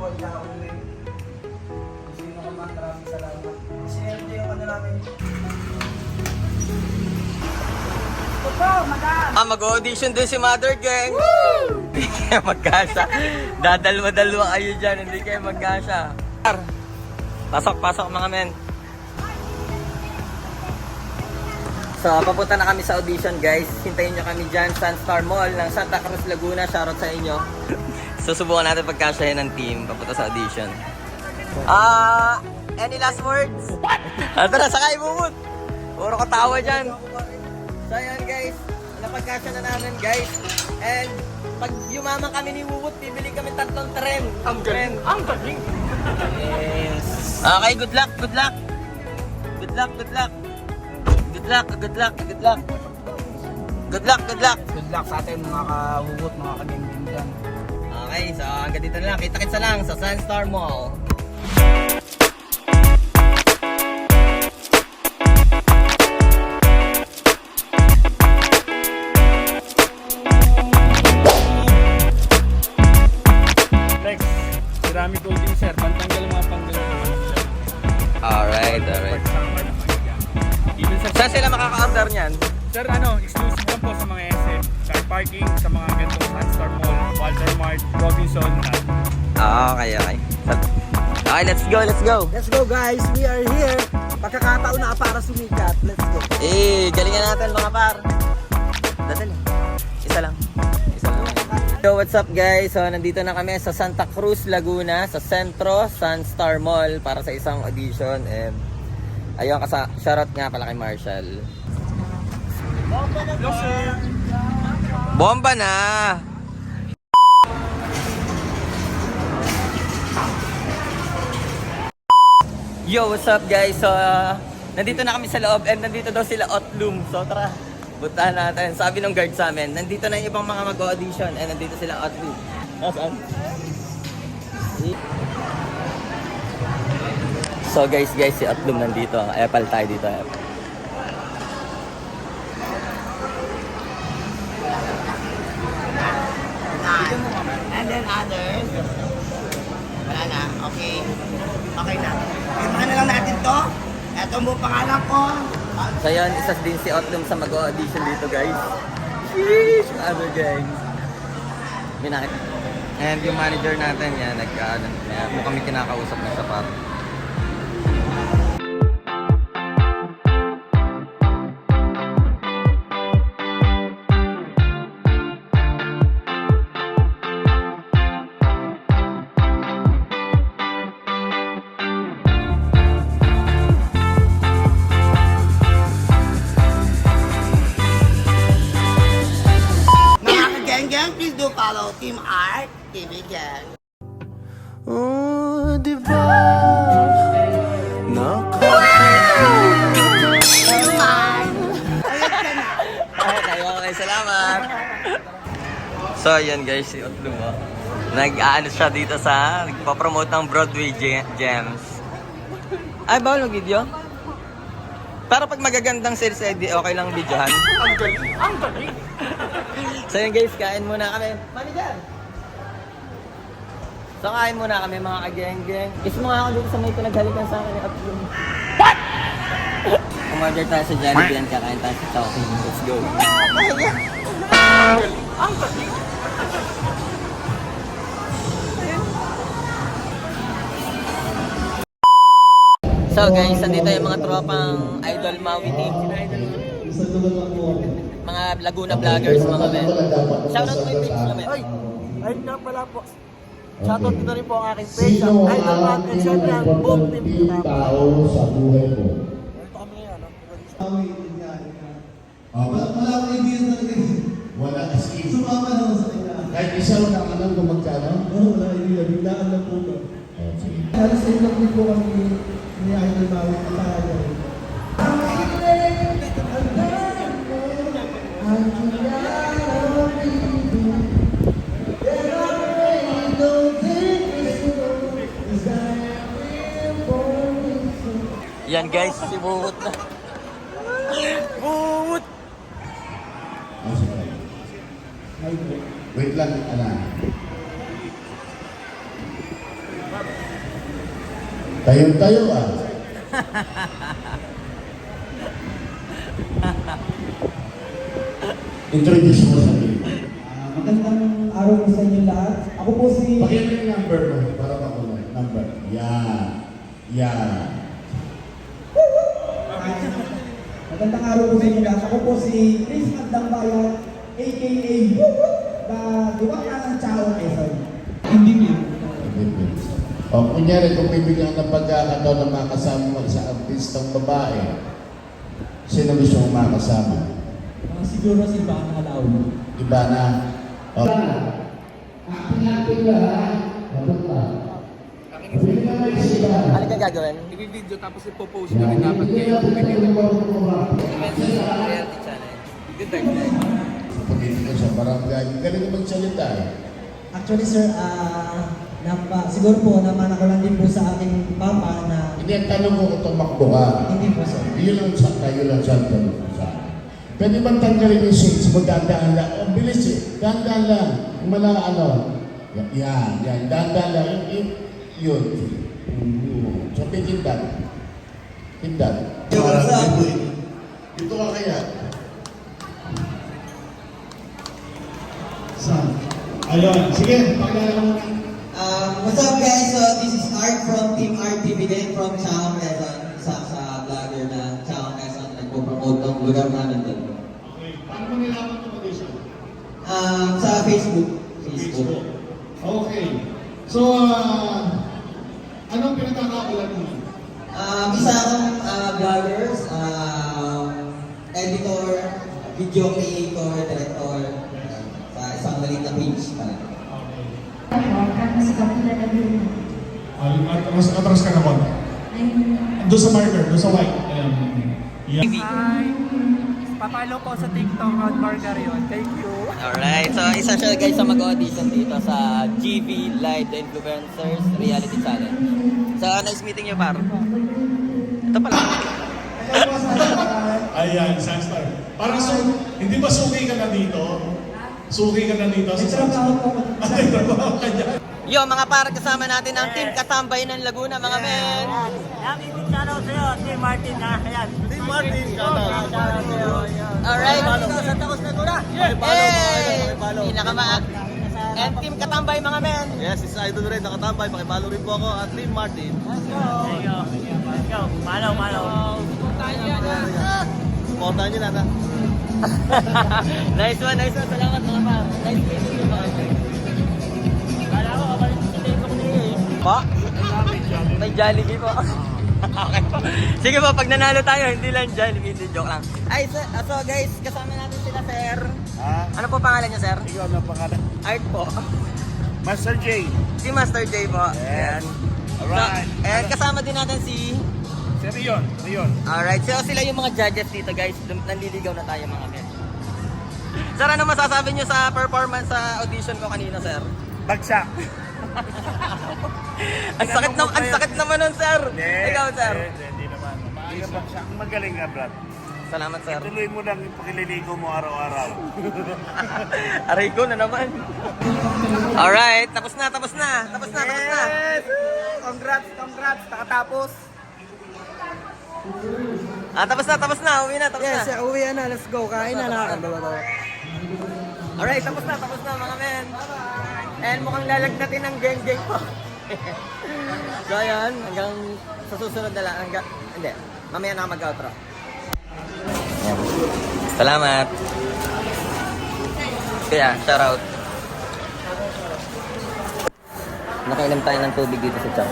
kay Kaume. Kung sino ka man, maraming salamat. Sinerte yung ano namin. Ah, mag-audition din si Mother Gang. Hindi kayo magkasa. Dadalwa-dalwa kayo dyan, hindi kayo magkasa. Pasok, pasok mga men. So, papunta na kami sa audition guys. Hintayin nyo kami dyan sa Star Mall ng Santa Cruz, Laguna. Shoutout sa inyo. So, subukan natin pagkasyahin ng team papunta sa audition. Ah, any last words? What? Tara, sakay bumut. Puro katawa dyan. So ayan guys, napagkasya na namin guys. And pag yumaman kami ni Wuwut, bibili kami tatlong tren. Ang tren. Ang galing. Yes. Okay, good luck, good luck. Good luck, good luck. Good luck, good luck, good luck. Good luck, good luck. Good luck sa atin mga kahugot, mga kagengeng dyan. Okay, so hanggang dito na lang. Kita-kitsa lang sa Sunstar Mall. Makaka-order niyan? Sir, ano, exclusive lang po sa mga SM. Car parking, sa mga ganitong Sunstar Mall, Walter Mart, Robinson, at Ah, okay, okay. Okay, let's go, let's go. Let's go guys, we are here. Pagkakataon na para sumikat. Let's go. Eh, galingan natin mga par. Dadali. Isa lang. Isa lang. Yo, what's up guys? So, nandito na kami sa Santa Cruz, Laguna, sa Centro Sunstar Mall para sa isang audition. And, ayun, kasa shoutout nga pala kay Marshall. Bomba na! Yo, what's up guys? So, uh, nandito na kami sa loob and nandito daw sila Otlum. So, tara, puntahan natin. Sabi ng guard sa amin, nandito na yung ibang mga mag-audition and nandito sila Otlum. Nasaan? So guys, guys, si Otlum nandito. Apple tayo dito. Apple. And then others. Wala na. Okay. Okay na. Ibahan na lang natin to. Ito mo pangalan ko. So yun, isa din si Otlum sa mag-audition dito guys. Sheesh! Ano gang? May nakita. And yung manager natin yan, nag, uh, kami kinakausap na sa Oh, di ba? Okay, salamat. So, yun guys, si Otlum, oh. Nag-ano siya dito sa, nagpa-promote ng Broadway Ge- Gems. Ay, bawal mag-video? Pero pag magagandang sales edit, okay lang videohan. Ang galing! Ang galing! so yun guys, kain muna kami. Manager! So kain muna kami mga kageng-geng. Kiss mo nga ako dito sa may pinaghalikan sa akin ni Otlum. What? Umorder tayo sa Jollibee and kakain tayo sa Chowking. Let's go. So guys, nandito yung mga tropang Idol Maui team. Mga Laguna vloggers, mga men. Shoutout mo yung teams namin. Ay, ayun nga pala po. Shoutout ko na rin po ang aking page, ang Idol Man, and syempre ang ko na. tao sa buhay mo. Ito kami ngayon? Oh, wala akong idea talaga. Wala as in. Sumama na ako sa kanya. Kahit isa lang ang alam kung magkano? Oo, wala idea. Biglaan lang po ba? Sige. Halos ay lang din po kami ni Idol Maui na tayo. Yan guys, si Buhut na. Sige. Wait lang, anak. Tayo-tayo ah. Introduce mo sa akin. Ah, magandang araw po sa inyo lahat. Ako po si... Pakita yung number mo para makulay. Number. Yan. Yan. Magandang araw po sa inyo lahat. Ako po si Chris Magdambayan, a.k.a. na diwakla ng Chao Quezon. Hindi niya. O, kunyari kung bibigyan ng pagkakataon na makasama mo sa artistang babae, sino gusto mong makasama? Uh, siguro si Bang Alaw. Iba na. O. Happy-happy ka, ha? Dapat ka. Pwede ka may sila. Ano ka gagawin? I-video tapos ipopost nyo rin dapat kayo. reality channel. Good guys. Pagdating sa barangay, galing naman salita eh. Actually sir, ah, napa, siguro po naman ako lang din po sa aking papa na Hindi, ang tanong ko kung tumakbo ka. hindi po sir. Yun lang sa kayo lang sa tanong ko sa akin. Pwede bang tanggalin yung shades mo, dandaan lang. Oh, bilis eh. Dandaan lang. Yung Mala ano. Yan, yan. Dandaan lang. Yun. Yun. yun. So, tindan. Tindan. Dito ka kaya. Saan? Ayun, sige, pagkala mo Um, what's up guys? So this is Art from Team RTV din from Chao Quezon. Isa sa vlogger na Chao Quezon nagpo-promote ng lugar namin din. Okay. Paano mo nilaman yung audition? Um, sa. Facebook. Okay. So, uh, anong pinagkakaulan mo? Um, isa akong uh, vloggers, um, editor, video creator, director, sa isang maliit na page pala. Mas kapila na din. Mas atras ka naman. Doon sa marker, doon sa white. Ayan. Yan. Hi! Papalo po sa TikTok at Margarion. Thank you. Alright, so isa siya guys sa mag-audition dito sa GV Live The Influencers Reality Challenge. So, nice meeting you, par. Ito pala. Ayan, Sunstar. Parang su hindi ba suki ka na dito? Suki ka na dito sa Sunstar? Ay, trabaho ka dyan. Yo, mga par, kasama natin ang team Katambay ng Laguna, mga men. Team Martin na. Ayan. Team Martin. Alright. Sa Takos na Tuna. Hey! Pinakamaak. And team Katambay, mga men. Yes, is idol rin. Nakatambay. Pakipalo rin po ako at Team Martin. Let's go. Let's go. Let's go. Malaw, malaw. Supportahan nyo na. nice one, nice one. Salamat, mga par. Nice meeting you, mga men. Kala ko, kapalit niya eh. Po? May Jollibee po. Okay po. Sige po, pag nanalo tayo, hindi lang Jollibee, hindi joke lang. Ay, so, uh, so guys, kasama natin sila, sir. Ano po pangalan niya, sir? Ikaw na pangalan. Art po. Master J. Si Master J po. Ayan. Alright. So, and kasama din natin si... Si Rion, Rion. Alright, so sila yung mga judges dito guys. Dum- Nanliligaw na tayo mga men. Sir, ano masasabi niyo sa performance sa audition ko kanina, sir? Bagsak. Ang sakit na, ang sakit naman nun, sir. Ikaw, sir. Hindi, hindi naman. Maaga bagsak. Magaling ka, Brad. Salamat, sir. Tuloy mo lang yung pakililigo mo araw-araw. Aray ko na naman. Alright, tapos na, tapos na. Tapos na, tapos na. Congrats, congrats. Nakatapos. Ah, tapos na, tapos na. Uwi na, tapos Yes, na. uwi na. Let's go. Kain na na. Alright, tapos na, tapos na mga men. And mukhang lalagnatin ng geng-geng po. so ayan, hanggang sa susunod na lang. Hanggang, hindi, mamaya na mag-outro. Ayan. Salamat. Kaya, shoutout. Nakainom tayo ng tubig dito sa Chow.